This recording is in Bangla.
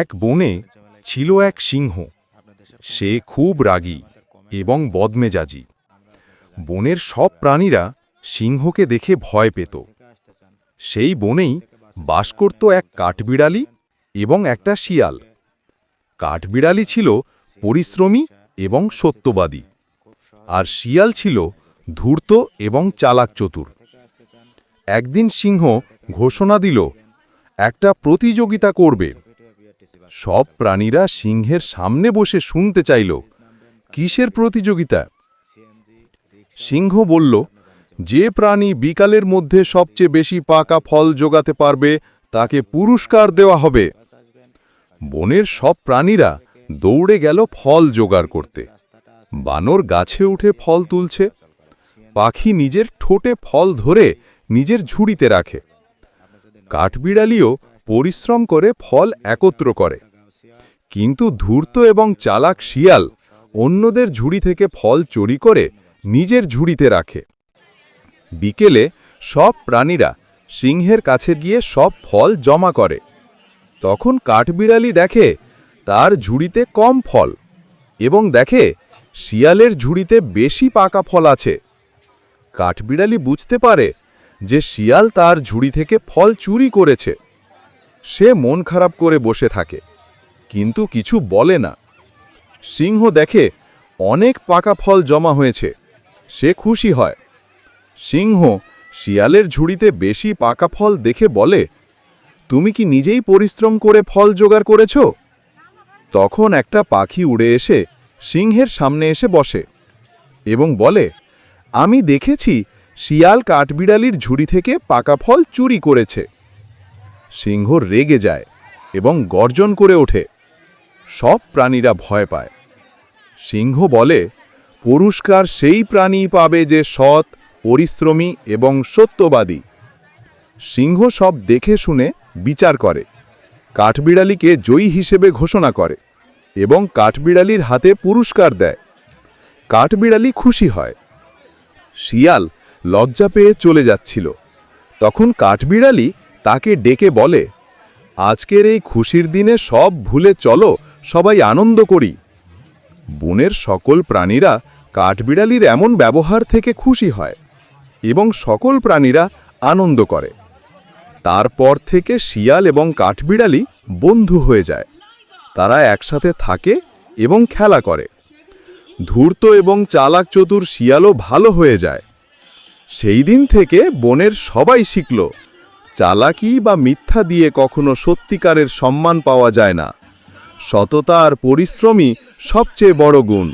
এক বনে ছিল এক সিংহ। সে খুব রাগী এবং বদমেজাজি। বনের সব প্রাণীরা সিংহকে দেখে ভয় পেত। সেই বনেই বাস করত এক কাঠবিড়ালি এবং একটা শিয়াল। কাঠবিড়ালি ছিল পরিশ্রমী এবং সত্যবাদী। আর শিয়াল ছিল ধূর্ত এবং চালাক চতুর। একদিন সিংহ ঘোষণা দিল, একটা প্রতিযোগিতা করবে। সব প্রাণীরা সিংহের সামনে বসে শুনতে চাইল, কিসের প্রতিযোগিতা? সিংহ বলল, যে প্রাণী বিকালের মধ্যে সবচেয়ে বেশি পাকা ফল জোগাতে পারবে, তাকে পুরস্কার দেওয়া হবে। বনের সব প্রাণীরা দৌড়ে গেল ফল জোগাড় করতে। বানর গাছে উঠে ফল তুলছে। পাখি নিজের ঠোঁটে ফল ধরে নিজের ঝুড়িতে রাখে। কাঠবিড়ালিও পরিশ্রম করে ফল একত্র করে। কিন্তু ধূর্ত এবং চালাক শিয়াল অন্যদের ঝুড়ি থেকে ফল চুরি করে নিজের ঝুড়িতে রাখে। বিকেলে সব প্রাণীরা সিংহের কাছে গিয়ে সব ফল জমা করে। তখন কাঠবিড়ালি দেখে তার ঝুড়িতে কম ফল এবং দেখে শিয়ালের ঝুড়িতে বেশি পাকা ফল আছে। কাঠবিড়ালি বুঝতে পারে যে শিয়াল তার ঝুড়ি থেকে ফল চুরি করেছে। সে মন খারাপ করে বসে থাকে, কিন্তু কিছু বলে না। সিংহ দেখে অনেক পাকা ফল জমা হয়েছে, সে খুশি হয়। সিংহ শিয়ালের ঝুড়িতে বেশি পাকা ফল দেখে বলে, তুমি কি নিজেই পরিশ্রম করে ফল জোগাড় করেছ? তখন একটা পাখি উড়ে এসে সিংহের সামনে এসে বসে এবং বলে, আমি দেখেছি শিয়াল কাঠবিড়ালির ঝুড়ি থেকে পাকা ফল চুরি করেছে। সিংহ রেগে যায় এবং গর্জন করে ওঠে। সব প্রাণীরা ভয় পায়। সিংহ বলে, পুরস্কার সেই প্রাণী পাবে যে সৎ, পরিশ্রমী এবং সত্যবাদী। সিংহ সব দেখে শুনে বিচার করে। কাঠবিড়ালিকে জয়ী হিসেবে ঘোষণা করে এবং কাঠবিড়ালির হাতে পুরস্কার দেয়। কাঠবিড়ালি খুশি হয়। শিয়াল লজ্জা পেয়ে চলে যাচ্ছিল। তখন কাঠবিড়ালি তাকে ডেকে বলে, আজকের এই খুশির দিনে সব ভুলে চলো, সবাই আনন্দ করি। বনের সকল প্রাণীরা কাঠবিড়ালির এমন ব্যবহার থেকে খুশি হয় এবং সকল প্রাণীরা আনন্দ করে। তারপর থেকে শিয়াল এবং কাঠবিড়ালি বন্ধু হয়ে যায়। তারা একসাথে থাকে এবং খেলা করে। ধূর্ত এবং চালাক চতুর শিয়ালও ভালো হয়ে যায়। সেই দিন থেকে বনের সবাই শিখল চালাকি বা মিথ্যা দিয়ে কখনো সত্যিকারের সম্মান পাওয়া যায় না। সততা আর পরিশ্রমই সবচেয়ে বড় গুণ।